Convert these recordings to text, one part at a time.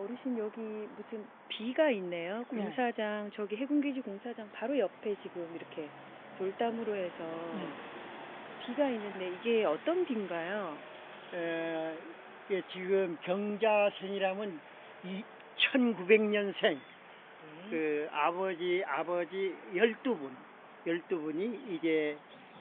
어르신 여기 무슨 비가 있네요. 공사장 저기 해군기지 공사장 바로 옆에 지금 이렇게 돌담으로 해서 네. 비가 있는데 이게 어떤 비인가요? 에, 이게 지금 경자생이라면 이 1900년생 그 아버지 아버지 12분 12분이 이제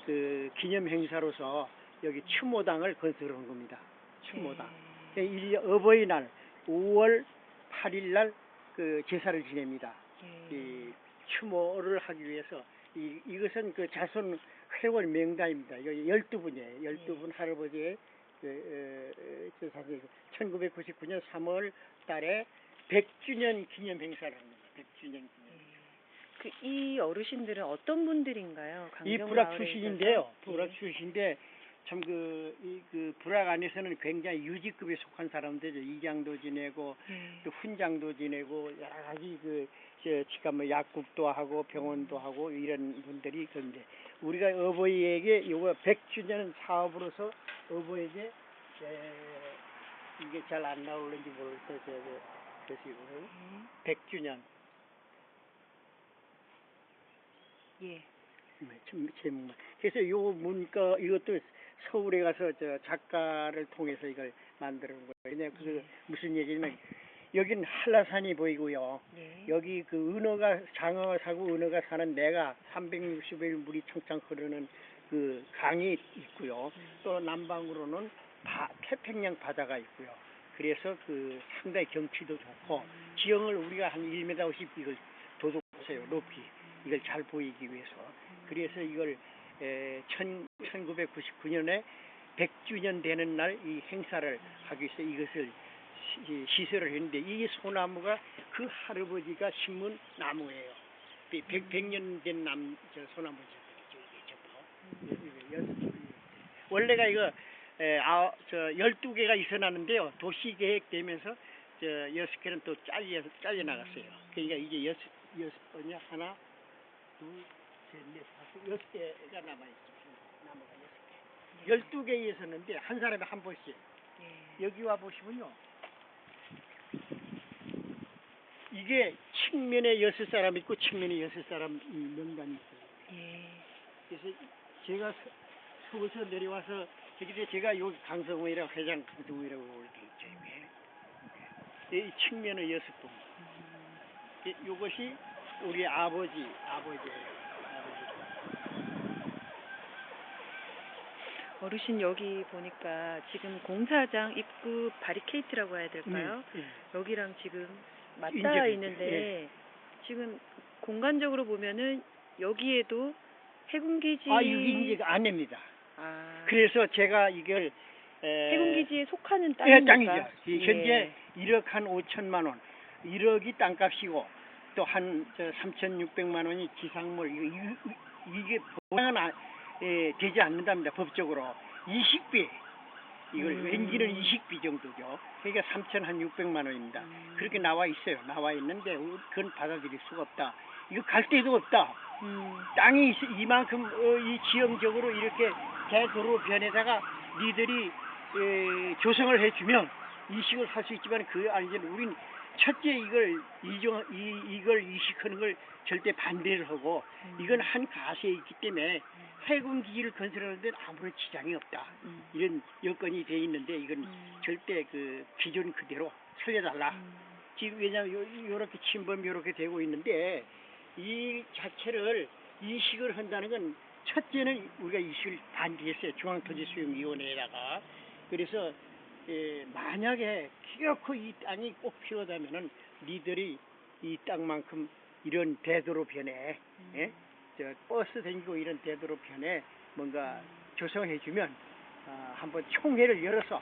그 기념 행사로서 여기 추모당을 건설한 겁니다. 추모당. 네. 일 어버이날 5월 8일 날 그 제사를 지냅니다. 네. 이 추모를 하기 위해서 이, 이것은 그 자손 회원 명단입니다. 이거 12분이에요. 12분 할아버지의 그, 어, 어, 제사를 1999년 3월 달에 100주년 기념 행사를 합니다. 100주년 기념. 그이 어르신들은 어떤 분들인가요? 이 불악 출신인데요. 불악 예. 출신인데 참 그 이 그 불악 안에서는 굉장히 유지급에 속한 사람들이죠. 이장도 지내고 네. 또 훈장도 지내고 여러 가지 그 저, 지금 뭐 약국도 하고 병원도 하고 이런 분들이 그런데 우리가 어버이에게 요거 100주년 사업으로서 어버이에게 에, 이게 잘 안 나오는지 모르겠어요. 보시고 네. 100주년 예. 참 제목만. 그래서 요 문과 이것도 서울에 가서 저 작가를 통해서 이걸 만들어 온 거예요. 그냥 그 예. 무슨 얘기냐면 여긴 한라산이 보이고요. 네. 여기 그 은어가 장어가 사고 은어가 사는 내가 360일 물이 청창 흐르는 그 강이 있고요. 또 남방으로는 바, 태평양 바다가 있고요. 그래서 그 상당히 경치도 좋고 지형을 우리가 한 1m 50 이걸 도둑하세요 높이 이걸 잘 보이기 위해서 그래서 이걸 에, 1999년에 100주년 되는 날 이 행사를 하기 위해서 이것을 시, 시설을 했는데 이 소나무가 그 할아버지가 심은 나무예요. 100, 100년 된 남, 저 소나무죠. 원래가 이거 에, 아, 저 12개가 있어놨는데요. 도시 계획되면서 저 여섯 개는 또 잘려, 잘려나갔어요. 그러니까 이게 여섯, 여섯 번이야. 하나, 둘, 셋, 넷, 다섯, 여섯 개가 남아있어요. 나무가 여섯 개. 열두 개 있었는데 한 사람에 한 번씩. 예. 여기 와 보시면요. 이게 측면에 여섯 사람 있고 측면에 여섯 사람 이 명단이 있어요. 예. 그래서 제가 서- 서울서 내려와서 저기 제가 여기 강성호이라고 회장 강성호이라고 이렇게 있죠. 여기. 이 측면에 여섯 분. 이- 요것이 우리 아버지 아버지예요. 아버지. 어르신 여기 보니까 지금 공사장 입구 바리케이트라고 해야 될까요? 네, 네. 여기랑 지금 맞닿아 예. 있는데 지금 공간적으로 보면은 여기에도 해군기지 아 이게 이제 안내입니다. 아, 그래서 제가 이걸 에, 해군기지에 속하는 예, 땅입니까? 땅이죠. 이 현재 1억 한 5천만 원, 1억이 땅값이고 또 한 3,600만 원이 지상물 이게 보장은 아- 예, 되지 않는답니다 법적으로 20비 이걸 음. 왠지는 20비 정도죠. 그러니까 3,600만 원입니다. 음. 그렇게 나와 있어요. 나와 있는데 그건 받아들일 수가 없다. 이거 갈 데도 없다. 음, 땅이 있- 이만큼 어, 이 지형적으로 이렇게 대도로 변에다가 니들이 에, 조성을 해주면 이식을 할 수 있지만 그 아니면 우린 첫째 이걸 이종 이 이걸 이식하는 걸 절대 반대를 하고 음. 이건 한 가세에 있기 때문에 해군 기지를 건설하는 데는 아무런 지장이 없다. 음, 이런 여건이 돼 있는데 이건 음, 절대 그 기존 그대로 살려달라. 음, 지금 왜냐면 요, 요렇게 침범 요렇게 되고 있는데 이 자체를 이식을 한다는 건 첫째는 우리가 이식을 반대했어요. 중앙토지수용위원회에다가. 그래서 에, 만약에 기어코 이 땅이 꼭 필요하다면은 니들이 이 땅만큼 이런 대도로 변에 예? 저 버스 다니고 이런 대도로 변에 뭔가 조성해주면 아, 한번 총회를 열어서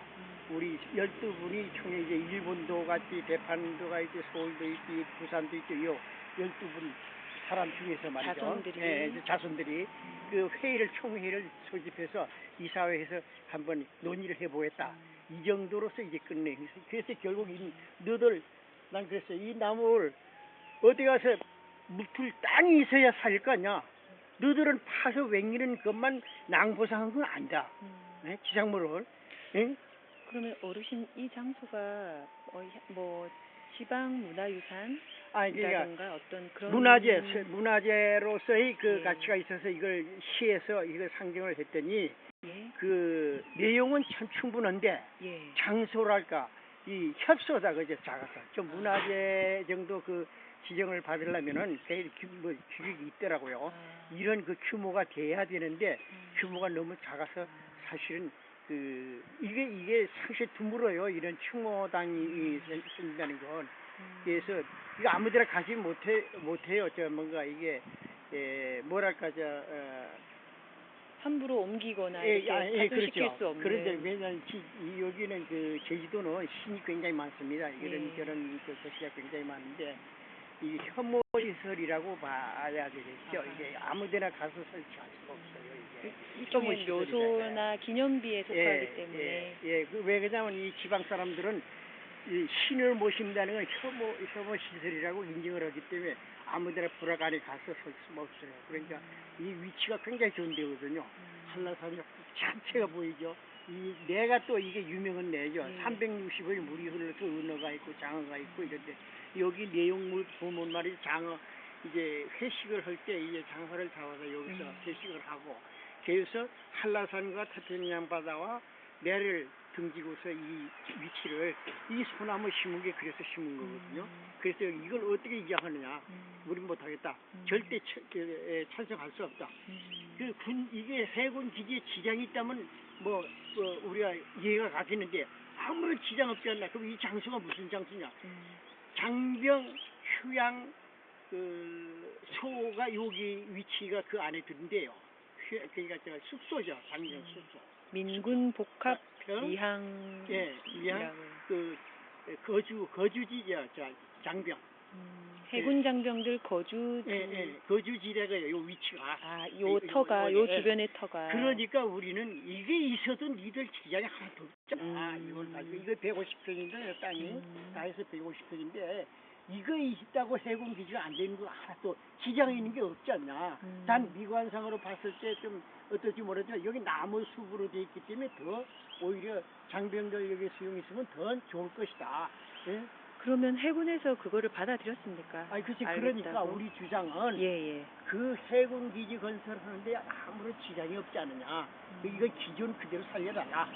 우리 열두 분이 총회 이제 일본도 같이 대판도가 있고 서울도 있고 부산도 있고 요 열두 분 사람 중에서 말이죠. 자손들이. 예, 이제 자손들이 그 회의를 총회를 소집해서 이사회에서 한번 논의를 해보겠다. 이 정도로서 이제 끝내. 그래서 결국 이 너들 난 그랬어요. 이 나무를 어디 가서 묵틀 땅이 있어야 살 거 아니야. 너들은 파서 웽기는 것만 낭보상한 건 아니다. 음. 예? 지상물을. 예? 그러면 어르신 이 장소가 어, 뭐 지방 문화유산 아니 그러니까 이라든가 어떤 그런 문화재 세- 문화재로서의 그 예. 가치가 있어서 이걸 시에서 이걸 상정을 했더니 예. 그 내용은 참 충분한데 예. 장소랄까 이 협소다 그죠 작아서 좀 문화재 정도 그 지정을 받으려면은 제일 규, 뭐 규격이 있더라고요. 아, 이런 그 규모가 돼야 되는데 음. 규모가 너무 작아서 사실은 그 이게 이게 상당히 드물어요. 이런 추모당이 생긴다는 건. 음. 그래서 이거 아무데나 가지 못해 못해요. 저 뭔가 이게 에 뭐랄까 저 어, 함부로 옮기거나 예, 이렇게 아, 예, 그렇죠. 수 없는 그런데 왜냐면 지- 이 여기는 그 제주도는 신이 굉장히 많습니다. 이런 예. 저런 그 도시가 굉장히 많은데 이 혐오 시설이라고 봐야 되겠죠. 이게 아무데나 가서 설치할 수가 없어요. 이게. 일종의. 묘소나 기념비에 속하기 때문에 예, 예. 그 왜 그러냐면 이 지방 사람들은 이 신을 모신다는 건 혐오, 혐오 시설이라고 인정을 하기 때문에 아무데나 불화간에 가서 설 수가 없어요. 그러니까 이 위치가 굉장히 좋은 데거든요. 한라산이 자체가 보이죠. 이 내가 또 이게 유명한 내죠. 예. 360일 물이 흘러서 은어가 있고 장어가 있고 이런데 여기 내용물 보면 말이 장어 이제 회식을 할 때 이제 장어를 잡아서 여기서 음. 회식을 하고 그래서 한라산과 태평양 바다와 내를 등지고서 이 위치를 이 소나무 심은 게 그래서 심은 거거든요. 그래서 이걸 어떻게 이해하느냐? 음. 우린 못하겠다. 음. 절대 처- 그, 에, 찬성할 수 없다. 그 군, 이게 해군 기지에 지장이 있다면 뭐, 뭐 우리가 이해가 가겠는데 아무런 지장 없지 않나? 그럼 이 장소가 무슨 장소냐? 장병, 휴양, 그 소가 여기 위치가 그 안에 든대요. 휴, 그러니까 저 숙소죠. 장병 음. 숙소. 민군 복합 병, 미항 예, 미항 그 거주 거주지죠. 저 장병. 음, 해군 장병들 거주 예, 예, 거주지대가 요 위치가. 아, 이- 요 이- 터가 요- 요 예. 주변의 터가 그러니까 우리는 이게 있어도 니들 지장이 하나도 없잖아. 음. 이걸 가지고 이거 150평인데 땅이 음. 다 해서 150평인데 이거 있다고 해군 기지가 안 되는 거 하나도 지장이 있는 게 없지 않냐. 음. 단 미관상으로 봤을 때 좀 어떨지 모르지만 여기 나무 숲으로 돼 있기 때문에 더 오히려 장병들 여기 수용 있으면 더 좋을 것이다. 예? 그러면 해군에서 그거를 받아들였습니까? 아니 그치 알겠다고. 그러니까 우리 주장은 예, 예. 그 해군 기지 건설하는데 아무런 지장이 없지 않느냐. 음. 이거 기존 그대로 살려달라.